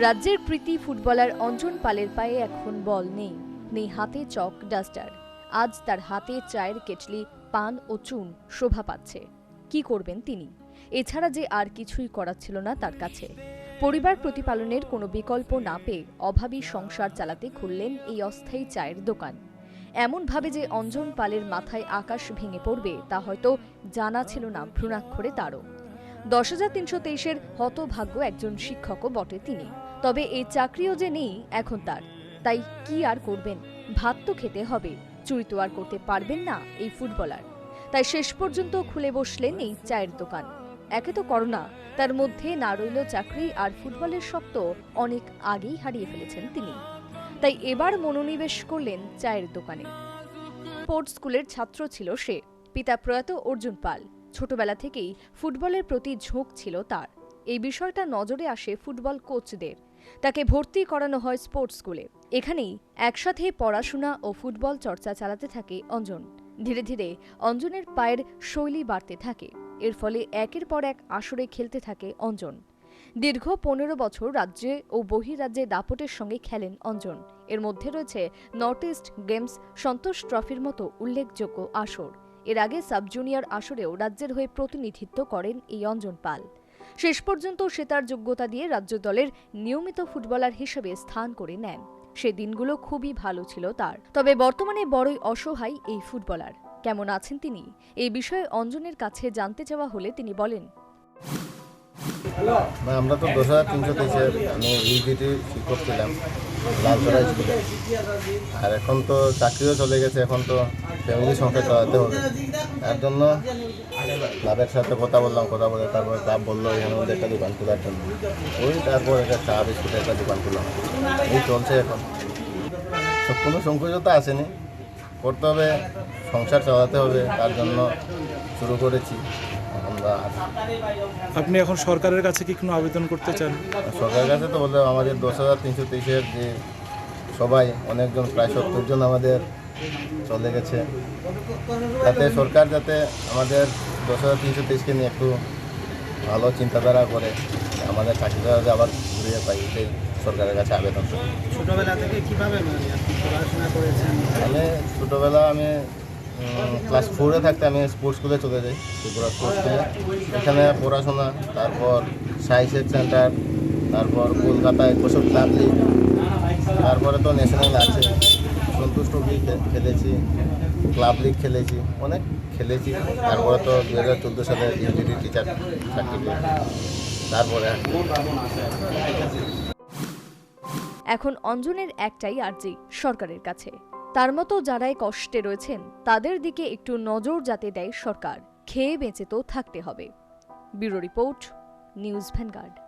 রাজ্যের কৃতি ফুটবলার অঞ্জন পালের পায়ে এখন বল নেই নেই হাতে চক ডাস্টার। আজ তার হাতে চায়ের কেটলি, পান ও চুন শোভা পাচ্ছে। কি করবেন তিনি? এছাড়া যে আর কিছুই করার ছিল না তার কাছে। পরিবার প্রতিপালনের কোনো বিকল্প না পেয়ে অভাবী সংসার চালাতে খুললেন এই অস্থায়ী চায়ের দোকান। এমনভাবে যে অঞ্জন পালের মাথায় আকাশ ভেঙে পড়বে তা হয়তো জানা ছিল না ভ্রূণাক্ষরে তারও। দশ হাজার তিনশো তেইশের হতভাগ্য একজন শিক্ষকও বটে তিনি। তবে এই চাকরিও যে নেই, এখন তার। তাই কি আর করবেন? ভাত তো খেতে হবে। চুরি তো আর করতে পারবেন না এই ফুটবলার। তাই শেষ পর্যন্ত খুলে বসলেন এই চায়ের দোকান। একে তো করোনা। তার মধ্যে না রইল চাকরি আর ফুটবলের শক্ত অনেক আগেই হারিয়ে ফেলেছেন তিনি। তাই এবার মনোনিবেশ করলেন চায়ের দোকানে। স্পোর্টস স্কুলের ছাত্র ছিল সে। পিতা প্রয়াত অর্জুন পাল। ছোটবেলা থেকেই ফুটবলের প্রতি ঝোঁক ছিল তার। এই বিষয়টা নজরে আসে ফুটবল কোচদের। তাকে ভর্তি করানো হয় স্পোর্টস স্কুলে। এখানেই একসাথে পড়াশোনা ও ফুটবল চর্চা চালাতে থাকে অঞ্জন। ধীরে ধীরে অঞ্জনের পায়ের শৈলী বাড়তে থাকে। এর ফলে একের পর এক আসরে খেলতে থাকে অঞ্জন। দীর্ঘ পনেরো বছর রাজ্যে ও বহিরাজ্যে দাপটের সঙ্গে খেলেন অঞ্জন। এর মধ্যে রয়েছে নর্থ ইস্ট গেমস সন্তোষ ট্রফির মতো উল্লেখযোগ্য আসর। এর আগে সাব জুনিয়র আসরেও রাজ্যের হয়ে প্রতিনিধিত্ব করেন এই অঞ্জন পাল। শেষ পর্যন্ত সে তার যোগ্যতা দিয়ে রাজ্য দলের নিয়মিত ফুটবলার হিসেবে স্থান করে নেন। সে দিনগুলো খুবই ভালো ছিল তার। তবে বর্তমানে বড়ই অসহায় এই ফুটবলার। কেমন আছেন তিনি? এই বিষয়ে অঞ্জনের কাছে জানতে চাওয়া হলে তিনি বলেন। আমরা তো দশ হাজার তিনশো আমি ইউজিটি শিক্ষক ছিলাম আর এখন তো চাকরিও চলে গেছে, এখন তো ফ্যামিলি সংসার চালাতে হবে। তার জন্য ক্লাবের সাথে কথা বললাম, কথা বলে তারপরে ক্লাব বলল, এখানে মধ্যে একটা দোকান খোলার জন্য। ওই তারপর একটা চা বিস্কুটের একটা দোকান খুললাম। এই চলছে এখন। কোনো সংকোচতা আসেনি। করতে হবে সংসার চালাতে হবে তার জন্য শুরু করেছি। আমরা আপনি এখন সরকারের কাছে কি কোনো আবেদন করতে চান? সরকারের কাছে তো বলতে আমাদের দশ হাজার তিনশো তেইশের যে সবাই অনেকজন প্রায় সত্তর জন আমাদের চলে গেছে। যাতে সরকার যাতে আমাদের দশ হাজার তিনশো তেইশকে নিয়ে একটু ভালো চিন্তাধারা করে আমাদের চাকরিটা আবার ঘুরিয়ে পাই সরকারের কাছে আবেদন ছোটবেলা থেকে কীভাবে মানে পড়াশোনা করেছেন? আমি ছোটোবেলা আমি ক্লাস ফোরে থাকতে আমি স্পোর্টস স্কুলে চলে যাই ত্রিপুরা স্পোর্টস স্কুলে এখানে পড়াশোনা তারপর সাইসের সেন্টার তারপর কলকাতায় বছর ক্লাব লিগ তারপরে তো ন্যাশনাল আছে। সন্তুষ্ট ট্রফি খেলেছি ক্লাব লিগ খেলেছি অনেক খেলেছি। তারপরে তো দু হাজার চোদ্দ সালে ইউনিটি টিচার সার্টিফিকেট তারপরে। এখন অঞ্জনের একটাই আর্জি, সরকারের কাছে। তার মতো যারাই কষ্টে রয়েছেন, তাদের দিকে একটু নজর যাতে দেয় সরকার। খেয়ে বেঁচে তো থাকতে হবে। Bureau report, news Vanguard.